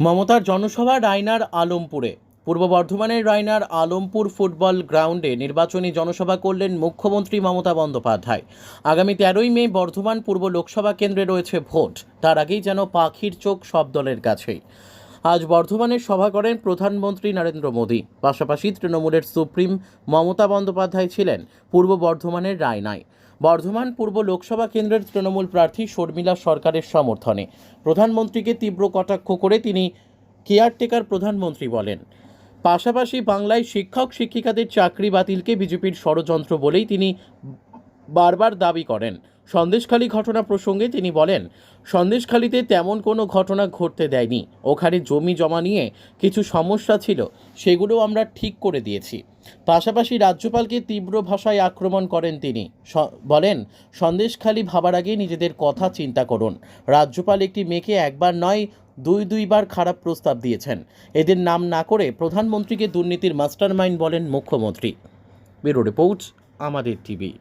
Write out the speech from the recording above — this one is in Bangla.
মমতার জনসভা রায়নার আলমপুরে। পূর্ব বর্ধমানের রায়নার আলমপুর ফুটবল গ্রাউন্ডে নির্বাচনী জনসভা করলেন মুখ্যমন্ত্রী মমতা বন্দ্যোপাধ্যায়। আগামী তেরোই মে বর্ধমান পূর্ব লোকসভা কেন্দ্রে রয়েছে ভোট। তার আগেই যেন পাখির চোখ সব দলের কাছেই। আজ বর্ধমানের সভা করেন প্রধানমন্ত্রী নরেন্দ্র মোদী। পাশাপাশি তৃণমূলের সুপ্রিম মমতা বন্দ্যোপাধ্যায় ছিলেন পূর্ব বর্ধমানের রায়নায়। বর্ধমান পূর্ব লোকসভা কেন্দ্রের তৃণমূল প্রার্থী শর্মিলা সরকারের সমর্থনে প্রধানমন্ত্রীকে তীব্র কটাক্ষ করে তিনি কেয়ারটেকার প্রধানমন্ত্রী বলেন। পাশাপাশি বাংলায় শিক্ষক শিক্ষিকাদের চাকরি বাতিলকে বিজেপির ষড়যন্ত্র বলেই তিনি বারবার দাবি করেন। সন্দেশখালী ঘটনা প্রসঙ্গে তিনি বলেন, সন্দেশখালীতে তেমন কোনো ঘটনা ঘটতে দেয়নি। ওখানে জমি জমা নিয়ে কিছু সমস্যা ছিল সেগুলো আমরা ঠিক করে দিয়েছি। পাশাপাশি রাজ্যপালকে তীব্র ভাষায় আক্রমণ করেন তিনি। বলেন, সন্দেশখালী ভাবার আগে নিজেদের কথা চিন্তা করুন। রাজ্যপাল একটি মেয়েকে একবার নয়, দুই, দুইবার খারাপ প্রস্তাব দিয়েছেন। এদের নাম না করে প্রধানমন্ত্রীকে দুর্নীতির মাস্টারমাইন্ড বলেন মুখ্যমন্ত্রী। ব্যুরো রিপোর্ট, আমাদের টিভি।